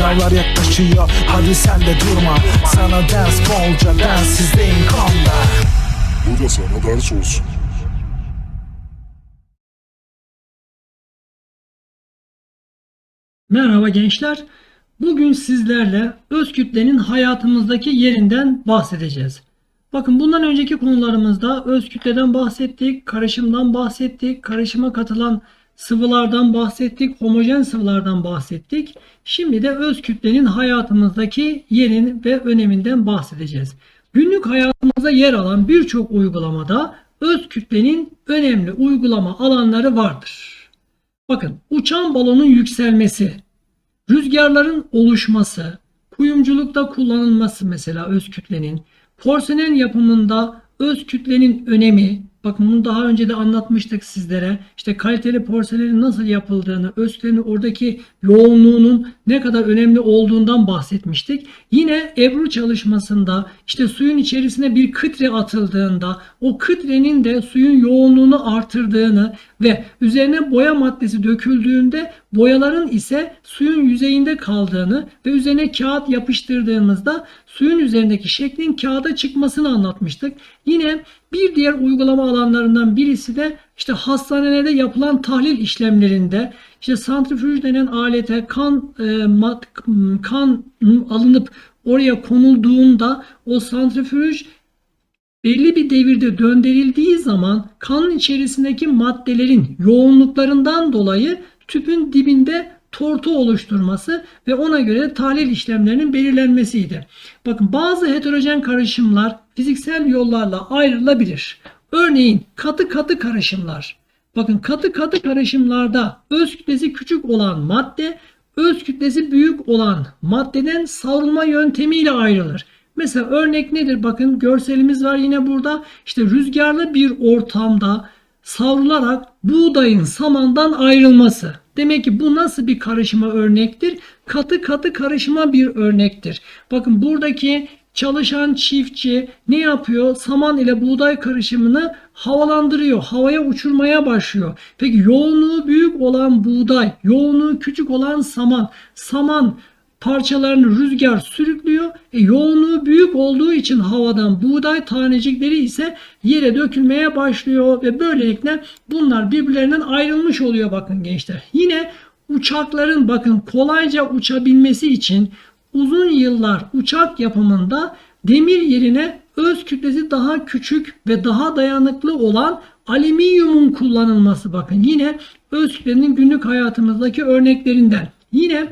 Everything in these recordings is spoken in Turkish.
Sınavlar yaklaşıyor hadi sen de durma Sana ders bolca densizliğin konda Bu da sana ders olsun. Merhaba gençler. Bugün sizlerle öz kütlenin hayatımızdaki yerinden bahsedeceğiz. Bakın bundan önceki konularımızda öz kütleden bahsettik, karışımdan bahsettik, karışıma katılan sıvılardan bahsettik, homojen sıvılardan bahsettik. Şimdi de öz kütlenin hayatımızdaki yerin ve öneminden bahsedeceğiz. Günlük hayatımızda yer alan birçok uygulamada öz kütlenin önemli uygulama alanları vardır. Bakın uçan balonun yükselmesi, rüzgarların oluşması, kuyumculukta kullanılması mesela öz kütlenin, porselen yapımında öz kütlenin önemi, bakın bunu daha önce de anlatmıştık sizlere. İşte kaliteli porselenin nasıl yapıldığını, öz kütlenin oradaki yoğunluğunun ne kadar önemli olduğundan bahsetmiştik. Yine Ebru çalışmasında işte suyun içerisine bir kıtre atıldığında o kıtrenin de suyun yoğunluğunu artırdığını ve üzerine boya maddesi döküldüğünde boyaların ise suyun yüzeyinde kaldığını ve üzerine kağıt yapıştırdığımızda suyun üzerindeki şeklin kağıda çıkmasını anlatmıştık. Yine bir diğer uygulama alanlarından birisi de işte hastanelerde yapılan tahlil işlemlerinde işte santrifüj denen alete kan e, kan alınıp oraya konulduğunda o santrifüj belli bir devirde döndürüldüğü zaman kanın içerisindeki maddelerin yoğunluklarından dolayı tüpün dibinde tortu oluşturması ve ona göre tahlil işlemlerinin belirlenmesiydi. Bakın bazı heterojen karışımlar fiziksel yollarla ayrılabilir. Örneğin katı katı karışımlar. Bakın katı katı karışımlarda öz kütlesi küçük olan madde öz kütlesi büyük olan maddeden savrulma yöntemiyle ayrılır. Mesela örnek nedir? Bakın görselimiz var yine burada. İşte rüzgarlı bir ortamda savrularak buğdayın samandan ayrılması. Demek ki bu nasıl bir karışıma örnektir? Katı katı karışıma bir örnektir. Bakın buradaki çalışan çiftçi ne yapıyor? Saman ile buğday karışımını havalandırıyor. Havaya uçurmaya başlıyor. Peki yoğunluğu büyük olan buğday, yoğunluğu küçük olan saman. Saman parçalarını rüzgar sürüklüyor. E, yoğunluğu büyük olduğu için havadan buğday tanecikleri ise yere dökülmeye başlıyor ve böylelikle bunlar birbirlerinden ayrılmış oluyor bakın gençler. Yine uçakların bakın kolayca uçabilmesi için uzun yıllar uçak yapımında demir yerine öz kütlesi daha küçük ve daha dayanıklı olan alüminyumun kullanılması bakın yine öz kütlenin günlük hayatımızdaki örneklerinden. Yine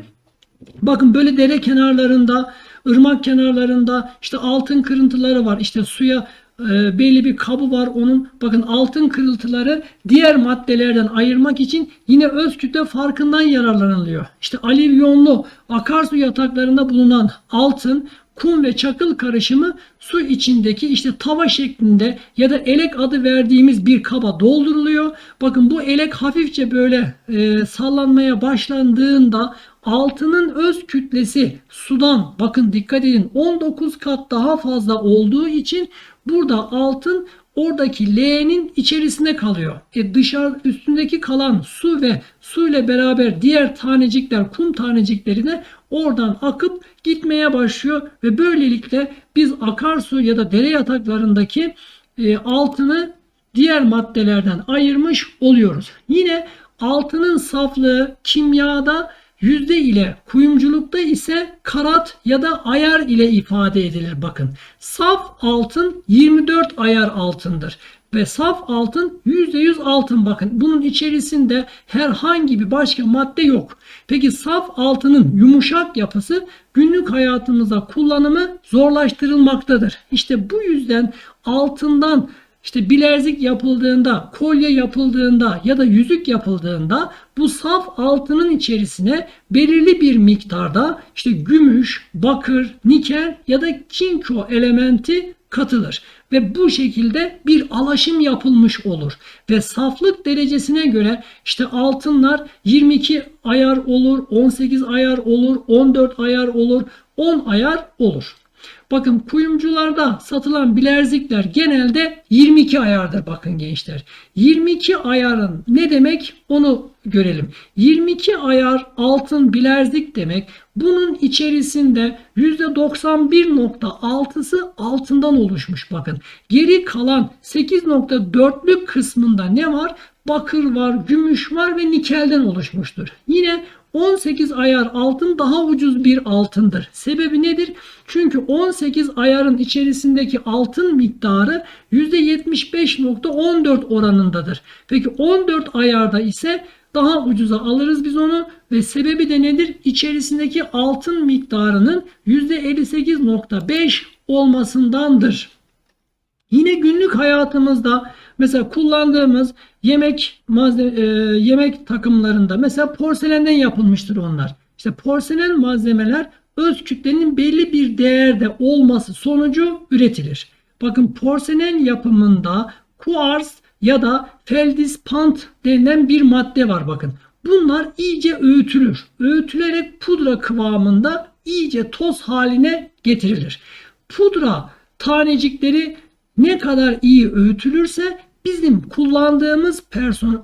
Bakın böyle dere kenarlarında, ırmak kenarlarında işte altın kırıntıları var. İşte suya e, belli bir kabı var onun. Bakın altın kırıntıları diğer maddelerden ayırmak için yine öz kütle farkından yararlanılıyor. İşte alivyonlu akarsu yataklarında bulunan altın kum ve çakıl karışımı su içindeki işte tava şeklinde ya da elek adı verdiğimiz bir kaba dolduruluyor. Bakın bu elek hafifçe böyle e, sallanmaya başlandığında altının öz kütlesi sudan bakın dikkat edin 19 kat daha fazla olduğu için burada altın oradaki leğenin içerisinde kalıyor. E dışarı üstündeki kalan su ve su ile beraber diğer tanecikler kum taneciklerine oradan akıp gitmeye başlıyor ve böylelikle biz akarsu ya da dere yataklarındaki e, altını diğer maddelerden ayırmış oluyoruz. Yine altının saflığı kimyada yüzde ile kuyumculukta ise karat ya da ayar ile ifade edilir bakın. Saf altın 24 ayar altındır ve saf altın %100 altın bakın. Bunun içerisinde herhangi bir başka madde yok. Peki saf altının yumuşak yapısı günlük hayatımızda kullanımı zorlaştırılmaktadır. İşte bu yüzden altından işte bilezik yapıldığında, kolye yapıldığında ya da yüzük yapıldığında bu saf altının içerisine belirli bir miktarda işte gümüş, bakır, nikel ya da çinko elementi katılır ve bu şekilde bir alaşım yapılmış olur ve saflık derecesine göre işte altınlar 22 ayar olur, 18 ayar olur, 14 ayar olur, 10 ayar olur. Bakın kuyumcularda satılan bilerzikler genelde 22 ayardır bakın gençler. 22 ayarın ne demek onu görelim. 22 ayar altın bilerzik demek. Bunun içerisinde %91.6'sı altından oluşmuş bakın. Geri kalan 8.4'lük kısmında ne var? Bakır var, gümüş var ve nikelden oluşmuştur. Yine 18 ayar altın daha ucuz bir altındır. Sebebi nedir? Çünkü 18 ayarın içerisindeki altın miktarı %75.14 oranındadır. Peki 14 ayarda ise daha ucuza alırız biz onu ve sebebi de nedir? İçerisindeki altın miktarının %58.5 olmasındandır. Yine günlük hayatımızda mesela kullandığımız yemek malzeme, e, yemek takımlarında mesela porselenden yapılmıştır onlar. İşte porselen malzemeler öz kütlenin belli bir değerde olması sonucu üretilir. Bakın porselen yapımında kuars ya da feldispant denilen bir madde var bakın. Bunlar iyice öğütülür. Öğütülerek pudra kıvamında iyice toz haline getirilir. Pudra tanecikleri ne kadar iyi öğütülürse bizim kullandığımız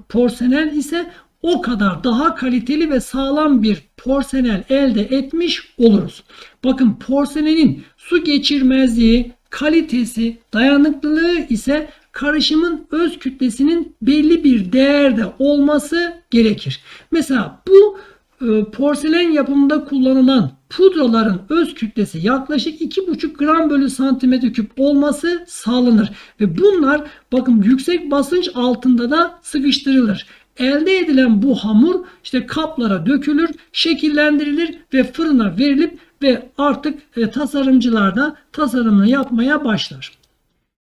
porselen ise o kadar daha kaliteli ve sağlam bir porselen elde etmiş oluruz. Bakın porselenin su geçirmezliği, kalitesi, dayanıklılığı ise karışımın öz kütlesinin belli bir değerde olması gerekir. Mesela bu porselen yapımında kullanılan pudraların öz kütlesi yaklaşık 2,5 gram bölü santimetre küp olması sağlanır. Ve bunlar bakın yüksek basınç altında da sıkıştırılır. Elde edilen bu hamur işte kaplara dökülür, şekillendirilir ve fırına verilip ve artık e, tasarımcılar da tasarımını yapmaya başlar.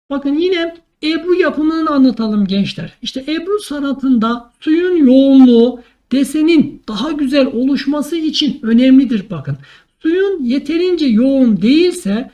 Bakın yine Ebru yapımını anlatalım gençler. İşte Ebru sanatında suyun yoğunluğu desenin daha güzel oluşması için önemlidir bakın. Suyun yeterince yoğun değilse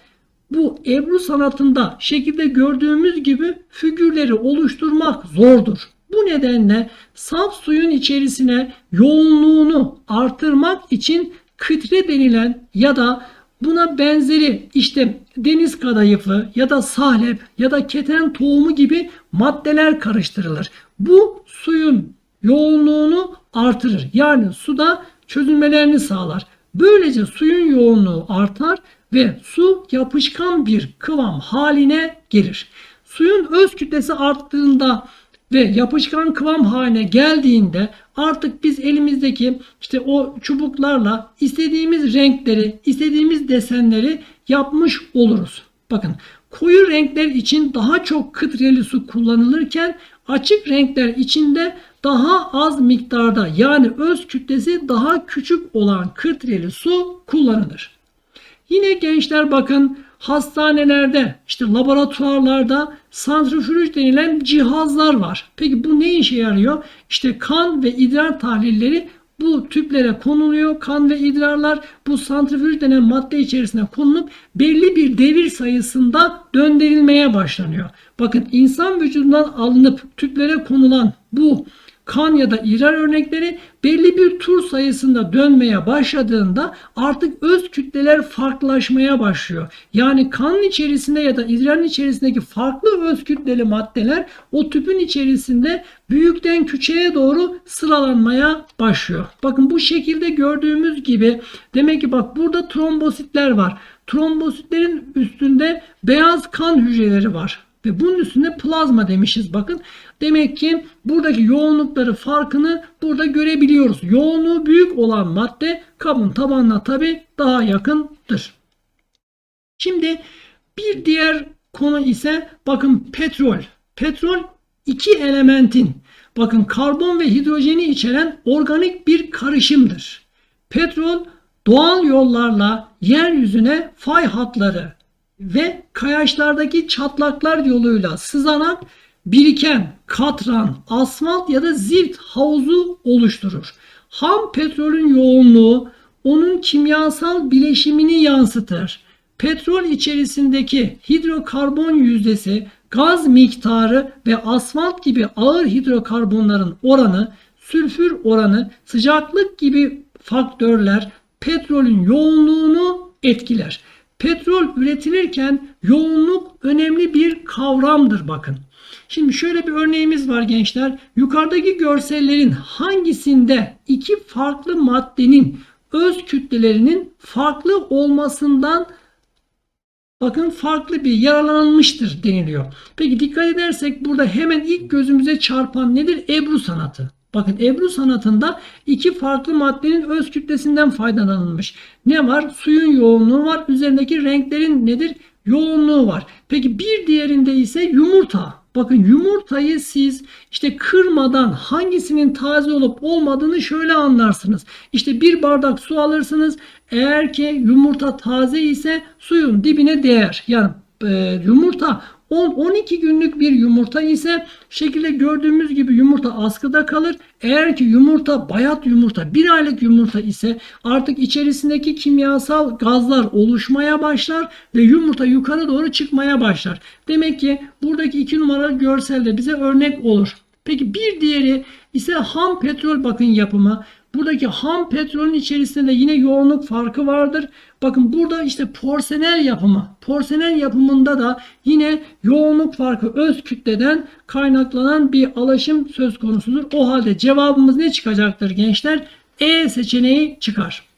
bu Ebru sanatında şekilde gördüğümüz gibi figürleri oluşturmak zordur. Bu nedenle saf suyun içerisine yoğunluğunu artırmak için kıtre denilen ya da buna benzeri işte deniz kadayıfı ya da sahlep ya da keten tohumu gibi maddeler karıştırılır. Bu suyun yoğunluğunu artırır. Yani suda çözülmelerini sağlar. Böylece suyun yoğunluğu artar ve su yapışkan bir kıvam haline gelir. Suyun öz kütlesi arttığında ve yapışkan kıvam haline geldiğinde artık biz elimizdeki işte o çubuklarla istediğimiz renkleri, istediğimiz desenleri yapmış oluruz. Bakın koyu renkler için daha çok kıtreli su kullanılırken açık renkler içinde daha az miktarda yani öz kütlesi daha küçük olan kıtreli su kullanılır. Yine gençler bakın hastanelerde işte laboratuvarlarda santrifüj denilen cihazlar var. Peki bu ne işe yarıyor? İşte kan ve idrar tahlilleri bu tüplere konuluyor. Kan ve idrarlar bu santrifüj denen madde içerisine konulup belli bir devir sayısında döndürülmeye başlanıyor. Bakın insan vücudundan alınıp tüplere konulan bu kan ya da idrar örnekleri belli bir tur sayısında dönmeye başladığında artık öz kütleler farklılaşmaya başlıyor. Yani kanın içerisinde ya da idrarın içerisindeki farklı öz kütleli maddeler o tüpün içerisinde büyükten küçüğe doğru sıralanmaya başlıyor. Bakın bu şekilde gördüğümüz gibi demek ki bak burada trombositler var. Trombositlerin üstünde beyaz kan hücreleri var. Ve bunun üstünde plazma demişiz bakın. Demek ki buradaki yoğunlukları farkını burada görebiliyoruz. Yoğunluğu büyük olan madde kabın tabanına tabi daha yakındır. Şimdi bir diğer konu ise bakın petrol. Petrol iki elementin bakın karbon ve hidrojeni içeren organik bir karışımdır. Petrol doğal yollarla yeryüzüne fay hatları ve kayaçlardaki çatlaklar yoluyla sızanan biriken katran, asfalt ya da zift havuzu oluşturur. Ham petrolün yoğunluğu onun kimyasal bileşimini yansıtır. Petrol içerisindeki hidrokarbon yüzdesi, gaz miktarı ve asfalt gibi ağır hidrokarbonların oranı, sülfür oranı, sıcaklık gibi faktörler petrolün yoğunluğunu etkiler. Petrol üretilirken yoğunluk önemli bir kavramdır bakın. Şimdi şöyle bir örneğimiz var gençler. Yukarıdaki görsellerin hangisinde iki farklı maddenin öz kütlelerinin farklı olmasından bakın farklı bir yararlanılmıştır deniliyor. Peki dikkat edersek burada hemen ilk gözümüze çarpan nedir? Ebru sanatı. Bakın Ebru sanatında iki farklı maddenin öz kütlesinden faydalanılmış. Ne var? Suyun yoğunluğu var. Üzerindeki renklerin nedir? Yoğunluğu var. Peki bir diğerinde ise yumurta. Bakın yumurtayı siz işte kırmadan hangisinin taze olup olmadığını şöyle anlarsınız. İşte bir bardak su alırsınız. Eğer ki yumurta taze ise suyun dibine değer. Yani e, yumurta 10-12 günlük bir yumurta ise şekilde gördüğümüz gibi yumurta askıda kalır. Eğer ki yumurta bayat yumurta bir aylık yumurta ise artık içerisindeki kimyasal gazlar oluşmaya başlar ve yumurta yukarı doğru çıkmaya başlar. Demek ki buradaki iki numaralı görselde bize örnek olur. Peki bir diğeri ise ham petrol bakın yapımı. Buradaki ham petrolün içerisinde de yine yoğunluk farkı vardır. Bakın burada işte porselen yapımı. Porselen yapımında da yine yoğunluk farkı öz kütleden kaynaklanan bir alaşım söz konusudur. O halde cevabımız ne çıkacaktır gençler? E seçeneği çıkar.